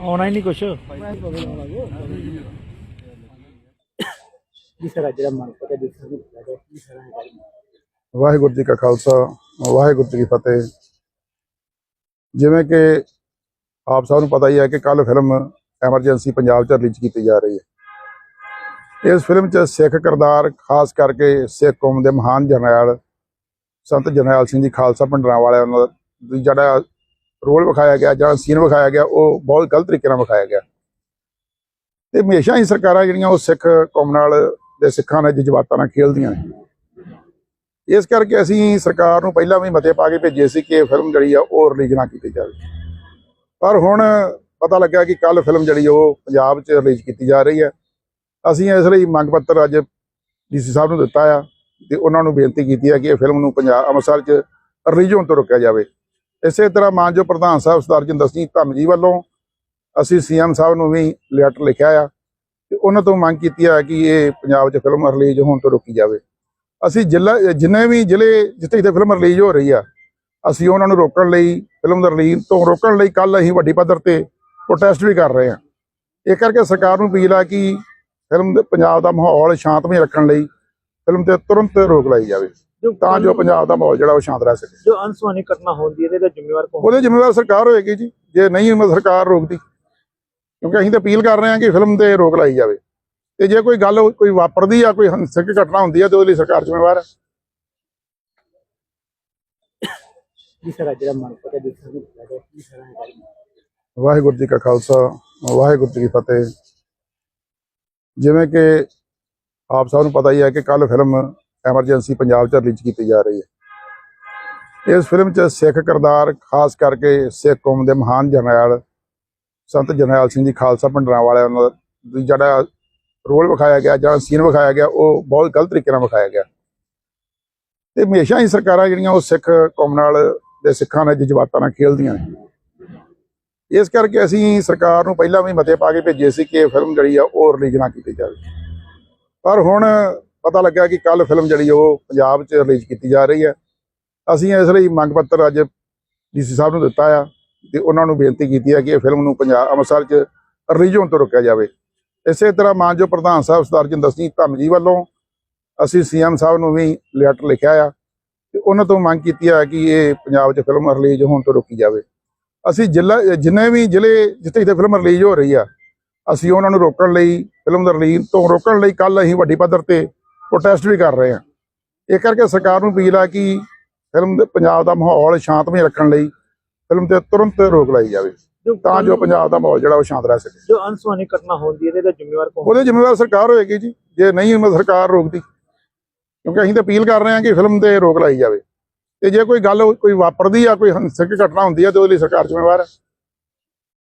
ਆਉਣਾ ਹੀ ਨਹੀਂ ਕੁਛ। ਵਾਹਿਗੁਰੂ ਜੀ ਕਾ ਖਾਲਸਾ, ਵਾਹਿਗੁਰੂ ਜੀ ਕੀ ਫਤਿਹ। ਜਿਵੇਂ ਕਿ ਆਪ ਸਭ ਨੂੰ ਪਤਾ ਹੀ ਹੈ ਕਿ ਕੱਲ ਫਿਲਮ ਐਮਰਜੈਂਸੀ ਪੰਜਾਬ 'ਚ ਰਿਲੀਜ਼ ਕੀਤੀ ਜਾ ਰਹੀ ਹੈ। ਇਸ ਫਿਲਮ 'ਚ ਸਿੱਖ ਕਿਰਦਾਰ, ਖਾਸ ਕਰਕੇ ਸਿੱਖ ਕੌਮ ਦੇ ਮਹਾਨ ਜਰਨੈਲ ਸੰਤ ਜਰਨੈਲ ਸਿੰਘ ਜੀ ਖਾਲਸਾ ਭੰਡਰਾਂ ਵਾਲਿਆਂ ਦਾ, ਜਿਹੜਾ ਰੋਲ ਵਿਖਾਇਆ ਗਿਆ ਜਾਂ ਸੀਨ ਵਿਖਾਇਆ ਗਿਆ, ਉਹ ਬਹੁਤ ਗਲਤ ਤਰੀਕੇ ਨਾਲ ਵਿਖਾਇਆ ਗਿਆ। ਤੇ ਹਮੇਸ਼ਾ ਹੀ ਸਰਕਾਰਾਂ ਜਿਹੜੀਆਂ ਉਹ ਸਿੱਖ ਕੌਮ ਨਾਲ ਦੇ ਸਿੱਖਾਂ ਨਾਲ ਜਜ਼ਬਾਤਾਂ ਨਾਲ ਖੇਲਦੀਆਂ ਨੇ। ਇਸ ਕਰਕੇ ਅਸੀਂ ਸਰਕਾਰ ਨੂੰ ਪਹਿਲਾਂ ਵੀ ਮਤੇ ਪਾ ਕੇ ਭੇਜੇ ਸੀ ਕਿ ਇਹ ਫਿਲਮ ਜਿਹੜੀ ਆ ਉਹ ਰਿਲੀਜ਼ ਨਾ ਕੀਤੀ ਜਾਵੇ। ਪਰ ਹੁਣ ਪਤਾ ਲੱਗਾ ਕਿ ਕੱਲ ਫਿਲਮ ਜਿਹੜੀ ਉਹ ਪੰਜਾਬ 'ਚ ਰਿਲੀਜ਼ ਕੀਤੀ ਜਾ ਰਹੀ ਹੈ ਅਸੀਂ ਇਸ ਲਈ ਮੰਗ ਪੱਤਰ ਅੱਜ ਡੀਸੀ ਸਾਹਿਬ ਨੂੰ ਦਿੱਤਾ ਆ ਤੇ ਉਹਨਾਂ ਨੂੰ ਬੇਨਤੀ ਕੀਤੀ ਹੈ ਕਿ ਇਹ ਫਿਲਮ ਨੂੰ ਪੰਜਾਬ, ਅੰਮ੍ਰਿਤਸਰ 'ਚ ਰਿਲੀਜ਼ ਹੋਣ ਤੋਂ ਰੋਕਿਆ ਜਾਵੇ। ਇਸੇ ਤਰ੍ਹਾਂ ਮਾਨਯੋਗ ਪ੍ਰਧਾਨ ਸਾਹਿਬ ਸਰਦਾਰ ਜਿੰਦਰ ਸਿੰਘ ਧੰਮ ਜੀ ਵੱਲੋਂ ਅਸੀਂ ਸੀਐਮ ਸਾਹਿਬ ਨੂੰ ਵੀ ਲੈਟਰ ਲਿਖਿਆ ਆ ਤੇ ਉਹਨਾਂ ਤੋਂ ਮੰਗ ਕੀਤੀ ਆ ਕਿ ਇਹ ਪੰਜਾਬ 'ਚ ਫਿਲਮ ਰਿਲੀਜ਼ ਹੋਣ ਤੋਂ ਰੋਕੀ ਜਾਵੇ। ਅਸੀਂ ਜ਼ਿਲ੍ਹਾ, ਜਿੰਨੇ ਵੀ ਜ਼ਿਲ੍ਹੇ ਜਿੱਥੇ ਜਿੱਥੇ ਫਿਲਮ ਰਿਲੀਜ਼ ਹੋ ਰਹੀ ਆ, ਅਸੀਂ ਉਹਨਾਂ ਨੂੰ ਰੋਕਣ ਲਈ ਫਿਲਮ ਦਾ ਰਿਲੀਜ਼ ਤੋਂ ਰੋਕਣ ਲਈ ਕੱਲ ਅਸੀਂ ਵੱਡੀ ਪੱਧਰ ਤੇ ਪ੍ਰੋਟੈਸਟ ਵੀ ਕਰ ਰਹੇ ਹਾਂ ਇਹ ਕਰਕੇ ਸਰਕਾਰ ਨੂੰ ਅਪੀਲ ਆ ਕਿ ਫਿਲਮ ਪੰਜਾਬ ਦਾ ਮਾਹੌਲ ਸ਼ਾਂਤਮਈ ਰੱਖਣ ਲਈ ਫਿਲਮ ਤੇ ਤੁਰੰਤ ਰੋਕ ਲਾਈ ਜਾਵੇ। ਤਾਂ ਜੋ ਪੰਜਾਬ ਦਾ ਮਾਹੌਲ ਜਿਹੜਾ ਉਹ ਸ਼ਾਂਤ ਰਹਿ ਸਕੇ। ਜੋ ਅਨਸਵਾਨੀ ਘਟਨਾ ਹੁੰਦੀ ਹੈ ਇਹਦੇ ਜ਼ਿੰਮੇਵਾਰ ਕੌਣ? ਉਹਦੇ ਜ਼ਿੰਮੇਵਾਰ ਸਰਕਾਰ ਹੋਏਗੀ ਜੀ। ਜੇ ਨਹੀਂ ਸਰਕਾਰ ਰੋਕਦੀ ਕਿਉਂਕਿ ਅਸੀਂ ਤਾਂ ਅਪੀਲ ਕਰ ਰਹੇ ਹਾਂ ਕਿ ਫਿਲਮ ਤੇ ਰੋਕ ਲਾਈ ਜਾਵੇ। ਤੇ ਜੇ ਕੋਈ ਗੱਲ ਕੋਈ ਵਾਪਰਦੀ ਆ ਕੋਈ ਹਿੰਸਕ ਘਟਨਾ ਹੁੰਦੀ ਆ ਤੇ ਉਹਦੇ ਲਈ ਸਰਕਾਰ ਜ਼ਿੰਮੇਵਾਰ ਜਿਹੜਾ ਪਤਾ ਹੈ? ਵਾਹਿਗੁਰੂ ਜੀ ਕਾ ਖਾਲਸਾ ਵਾਹਿਗੁਰੂ ਜੀ ਕੀ ਫਤਿਹ। ਜਿਵੇਂ ਕਿ ਆਪ ਸਭ ਨੂੰ ਪਤਾ ਹੀ ਹੈ ਕਿ ਕੱਲ ਫਿਲਮ ਐਮਰਜੈਂਸੀ ਪੰਜਾਬ 'ਚ ਰਿਲੀਜ਼ ਕੀਤੀ ਜਾ ਰਹੀ ਹੈ। ਇਸ ਫਿਲਮ 'ਚ ਸਿੱਖ ਕਿਰਦਾਰ, ਖਾਸ ਕਰਕੇ ਸਿੱਖ ਕੌਮ ਦੇ ਮਹਾਨ ਜਰਨੈਲ ਸੰਤ ਜਰਨੈਲ ਸਿੰਘ ਜੀ ਖਾਲਸਾ ਭੰਡਰਾਂ ਵਾਲਿਆਂ ਦਾ ਜਿਹੜਾ ਰੋਲ ਵਿਖਾਇਆ ਗਿਆ ਜਾਂ ਸੀਨ ਵਿਖਾਇਆ ਗਿਆ, ਉਹ ਬਹੁਤ ਗਲਤ ਤਰੀਕੇ ਨਾਲ ਵਿਖਾਇਆ ਗਿਆ। ਤੇ ਹਮੇਸ਼ਾ ਹੀ ਸਰਕਾਰਾਂ ਜਿਹੜੀਆਂ ਉਹ ਸਿੱਖ ਕੌਮ ਨਾਲ ਦੇ ਸਿੱਖਾਂ ਨਾਲ ਜਜ਼ਬਾਤਾਂ ਨਾਲ ਖੇਲਦੀਆਂ ਨੇ। ਇਸ ਕਰਕੇ ਅਸੀਂ ਸਰਕਾਰ ਨੂੰ ਪਹਿਲਾਂ ਵੀ ਮਤੇ ਪਾ ਕੇ ਭੇਜੇ ਸੀ ਕਿ ਇਹ ਫਿਲਮ ਜਿਹੜੀ ਆ ਉਹ ਰਿਲੀਜ਼ ਨਾ ਕੀਤੀ ਜਾਵੇ। ਪਰ ਹੁਣ ਪਤਾ ਲੱਗਾ ਕਿ ਕੱਲ ਫਿਲਮ ਜਿਹੜੀ ਉਹ ਪੰਜਾਬ 'ਚ ਰਿਲੀਜ਼ ਕੀਤੀ ਜਾ ਰਹੀ ਹੈ। ਅਸੀਂ ਇਸ ਲਈ ਮੰਗ ਪੱਤਰ ਅੱਜ ਡੀਸੀ ਸਾਹਿਬ ਨੂੰ ਦਿੱਤਾ ਆ ਤੇ ਉਹਨਾਂ ਨੂੰ ਬੇਨਤੀ ਕੀਤੀ ਹੈ ਕਿ ਇਹ ਫਿਲਮ ਨੂੰ ਪੰਜਾਬ ਅੰਮ੍ਰਿਤਸਰ 'ਚ ਰਿਲੀਜ਼ ਹੋਣ ਤੋਂ ਰੋਕਿਆ ਜਾਵੇ। ਇਸੇ ਤਰ੍ਹਾਂ ਮਾਨਜੋ ਪ੍ਰਧਾਨ ਸਾਹਿਬ ਸਰਦਾਰ ਜਿੰਦਰ ਸਿੰਘ ਧੰਮ ਜੀ ਵੱਲੋਂ ਅਸੀਂ ਸੀਐਮ ਸਾਹਿਬ ਨੂੰ ਵੀ ਲੈਟਰ ਲਿਖਿਆ ਆ ਤੇ ਉਹਨਾਂ ਤੋਂ ਮੰਗ ਕੀਤੀ ਆ ਕਿ ਇਹ ਪੰਜਾਬ 'ਚ ਫਿਲਮ ਰਿਲੀਜ਼ ਹੋਣ ਤੋਂ ਰੋਕੀ ਜਾਵੇ। ਅਸੀਂ ਜ਼ਿਲ੍ਹਾ, ਜਿੰਨੇ ਵੀ ਜ਼ਿਲ੍ਹੇ ਜਿੱਥੇ ਜਿੱਥੇ ਫਿਲਮ ਰਿਲੀਜ਼ ਹੋ ਰਹੀ ਆ, ਅਸੀਂ ਉਹਨਾਂ ਨੂੰ ਰੋਕਣ ਲਈ ਫਿਲਮ ਦਾ ਰਿਲੀਜ਼ ਤੋਂ ਰੋਕਣ ਲਈ ਕੱਲ ਅਸੀਂ ਵੱਡੀ ਪੱਧਰ ਤੇ ਪ੍ਰੋਟੈਸਟ ਵੀ ਕਰ ਰਹੇ ਹਾਂ। ਇਹ ਕਰਕੇ ਸਰਕਾਰ ਨੂੰ ਅਪੀਲ ਆ ਕਿ ਫਿਲਮ ਦੇ ਪੰਜਾਬ ਦਾ ਮਾਹੌਲ ਸ਼ਾਂਤਮਈ ਰੱਖਣ ਲਈ ਫਿਲਮ ਤੇ ਤੁਰੰਤ ਰੋਕ ਲਾਈ ਜਾਵੇ ਤਾਂ ਜੋ ਪੰਜਾਬ ਦਾ ਮਾਹੌਲ ਜਿਹੜਾ ਉਹ ਸ਼ਾਂਤ ਰਹਿ ਸਕੇ। ਜੋ ਅਨਸਵਾਨੀ ਘਟਨਾ ਹੁੰਦੀ ਹੈ ਇਹਦੇ ਜ਼ਿੰਮੇਵਾਰ ਕੌਣ ਉਹਦੇ ਜ਼ਿੰਮੇਵਾਰ ਸਰਕਾਰ ਹੋਏਗੀ ਜੀ। ਜੇ ਨਹੀਂ ਸਰਕਾਰ ਰੋਕਦੀ। ਕਿਉਂਕਿ ਅਸੀਂ ਤਾਂ ਅਪੀਲ ਕਰ ਰਹੇ ਹਾਂ ਕਿ ਫਿਲਮ ਤੇ ਰੋਕ ਲਾਈ ਜਾਵੇ। ਤੇ ਜੇ ਕੋਈ ਗੱਲ ਕੋਈ ਵਾਪਰਦੀ ਆ ਕੋਈ ਹਿੰਸਕ ਘਟਨਾ ਹੁੰਦੀ ਆ ਤੇ ਉਹਦੇ ਲਈ ਸਰਕਾਰ ਜ਼ਿੰਮੇਵਾਰ ਹੈ।